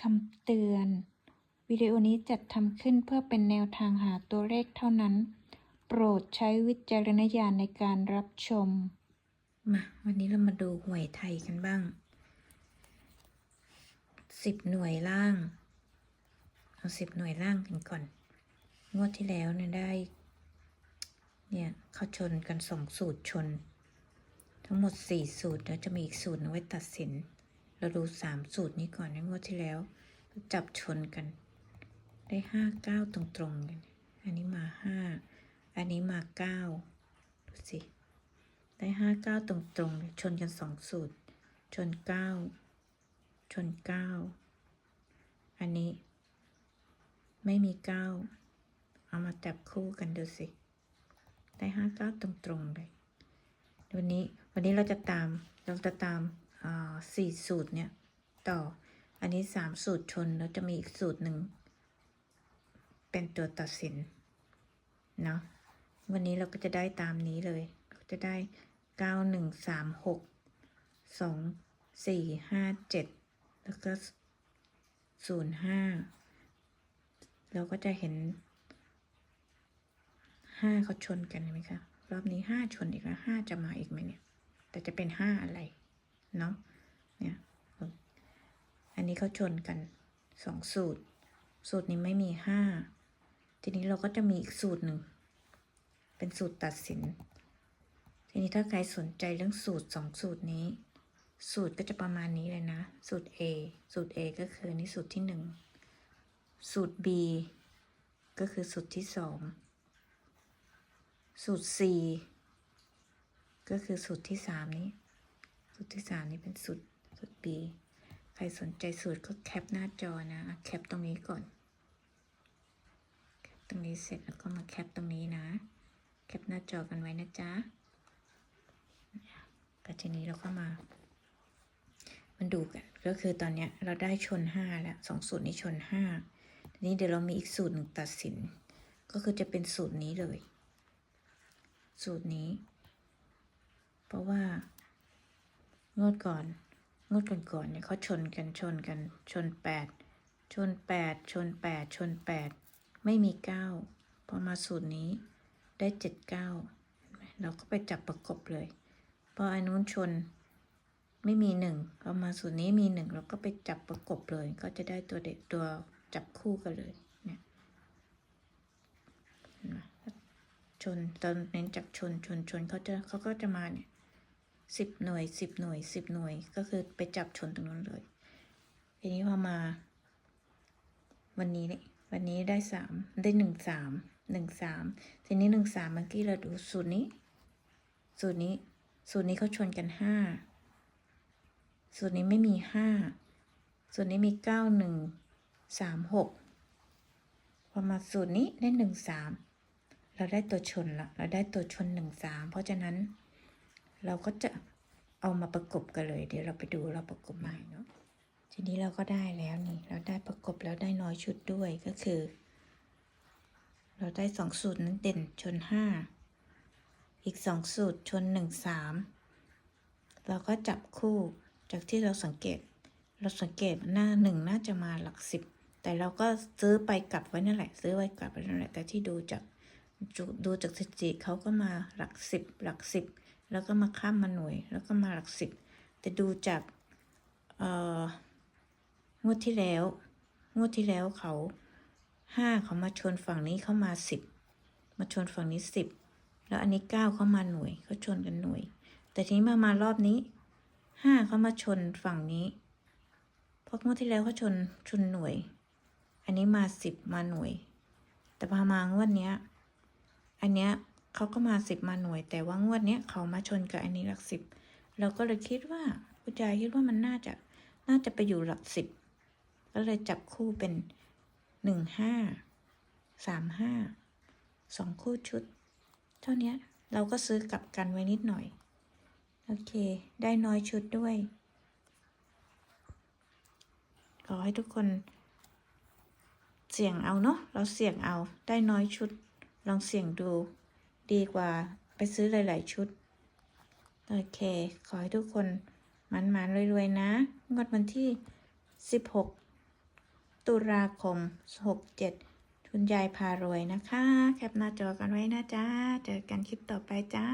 คำเตือน วิดีโอนี้จัดทำขึ้นเพื่อเป็นแนวทางหาตัวเลขเท่านั้น โปรดใช้วิจารณญาณในการรับชม มาวันนี้เรามาดูหวยไทยกันบ้าง สิบหน่วยล่าง เอาสิบหน่วยล่างกันก่อน งวดที่แล้วเนี่ยได้ เนี่ยเขาชนกันสองสูตรชน ทั้งหมดสี่สูตรแล้วจะมีอีกสูตรไว้ตัดสิน เราดูสามสูตรนี้ก่อนในงวดที่แล้ว จับชนกัน ได้ห้าเก้าตรงๆเลยอันนี้มาห้าอันนี้มาเก้าดูสิได้ห้าเก้าตรงๆ ชนกันสองสูตร ชนเก้าชนเก้าอันนี้ ไม่มีเก้าเอามาจับคู่กันดูสิ ได้ห้าเก้าตรงๆเลยวันนี้วันนี้เราจะตามเราจะตาม สี่สูตรเนี่ย ต่อ อันนี้สามสูตรชนแล้วจะมีอีกสูตรหนึ่ง เป็นตัวตัดสินเนาะวันนี้เราก็จะได้ตามนี้เลยจะได้เก้าหนึ่งสามหกสองสี่ห้าเจ็ดแล้วก็ศูนย์ห้าเราก็จะเห็นห้าเขาชนกันไหมคะ รอบนี้ห้าชนอีกแล้วห้าจะมาอีกไหมเนี่ย แต่จะเป็นห้าอะไร เนาะเนี่ยอันนี้เขาชนกันสองสูตร สูตรนี้ไม่มีห้าทีนี้เราก็จะมีอีกสูตรหนึ่ง เป็นสูตรตัดสิน ทีนี้ถ้าใครสนใจเรื่องสูตรสองสูตรนี้ สูตรก็จะประมาณนี้เลยนะ สูตร A สูตร A ก็คือนนี่สูตรที่หนึ่งสูตร B ก็คือสูตรที่สองสูตร C ก็คือสูตรที่สามนี้ สูตรที่สามนี้เป็นสูตรสูตร B ใครสนใจสูตรก็แคปหน้าจอนะแคปตรงนี้ก่อน แคปตรงนี้เสร็จแล้วก็มาแคปตรงนี้นะ แคปหน้าจอกันไว้นะจ๊ะก็ทีนี้เราก็มา มันดูกัน ก็คือตอนเนี้ยเราได้ชนห้าแล้วสองสูตรนี้ชนห้าทีนี้เดี๋ยวเรามีอีกสูตรหนึ่งตัดสิน ก็คือจะเป็นสูตรนี้เลย สูตรนี้ เพราะว่า งวดก่อน งวดก่อนๆเนี่ยเขาชนกันชนกันชนแปดชนแปดชนแปดชนแปดไม่มีเก้าพอมาสูตรนี้ได้เจ็ดเก้าเราก็ไปจับประกบเลยพออันนู้นชนไม่มีหนึ่งพอมาสูตรนี้มีหนึ่งเราก็ไปจับประกบเลย ก็จะได้ตัวเด็กตัวจับคู่กันเลยเนี่ยชนตอนเน้นจากชนชนชนเขาจะเขาก็จะมาเนี่ย สิบหน่วยสิบหน่วยสิบหน่วยก็คือไปจับชนตรงนั้นเลย ทีนี้พอมา วันนี้เนี่ยวันนี้ได้สามได้หนึ่งสามหนึ่งสามทีนี้หนึ่งสามเมื่อกี้เราดูสูตรนี้ สูตรนี้ สูตรนี้เขาชนกันห้าสูตรนี้ไม่มีห้าสูตรนี้มีเก้าหนึ่งสามหกพอมาสูตรนี้ได้หนึ่งสามเราได้ตัวชนละเราได้ตัวชนหนึ่งสามเพราะฉะนั้น เราก็จะเอามาประกบกันเลย เดี๋ยวเราไปดูเราประกบใหม่เนาะทีนี้เราก็ได้แล้วนี่ เราได้ประกบแล้วได้น้อยชุดด้วยก็คือ เราได้สองสูตรนั้นเด่นชนห้าอีกสองสูตรชนหนึ่งสามเราก็จับคู่จากที่เราสังเกต เราสังเกตหน้าหนึ่งน่าจะมาหลักสิบแต่เราก็ซื้อไปกลับไว้นั่นแหละ ซื้อไว้กลับไว้นั่นแหละแต่ที่ดูจากดูจากสถิติเขาก็มาหลักสิบหลักสิบ แล้วก็มาข้ามมาหน่วย แล้วก็มาหลักสิบ แต่ดูจากเอ่องวดที่แล้ว งวดที่แล้วเขาห้าเขามาชนฝั่งนี้เข้ามาสิบ มาชนฝั่งนี้สิบ แล้วอันนี้เก้าเข้ามาหน่วยเขาชนกันหน่วย แต่ทีนี้มามารอบนี้ห้าเขามาชนฝั่งนี้ เพราะงวดที่แล้วเขาชนชนหน่วย อันนี้มาสิบมาหน่วย แต่พอมางวดเนี้ย อันเนี้ย เขาก็มาสิบมาหน่วย แต่ว่างวดเนี้ยเขามาชนกับอันนี้หลักสิบเราก็เลยคิดว่าผู้จายคิดว่ามันน่าจะน่าจะไปอยู่หลักสิบก็เลยจับคู่เป็นหนึ่งห้าสามห้าสองคู่ชุด เท่านี้เราก็ซื้อกลับกันไว้นิดหน่อย โอเค ได้น้อยชุดด้วย ขอให้ทุกคน เสี่ยงเอาเนาะเราเสี่ยงเอาได้น้อยชุด ลองเสี่ยงดู ดีกว่าไปซื้อหลาย ๆ ชุด โอเค ขอให้ทุกคนมันๆรวย ๆ นะ งวดวันที่ 16 ตุลาคม 67 ทุนยายพารวยนะคะ แคปหน้าจอกันไว้นะจ้า เจอกันคลิปต่อไปจ้า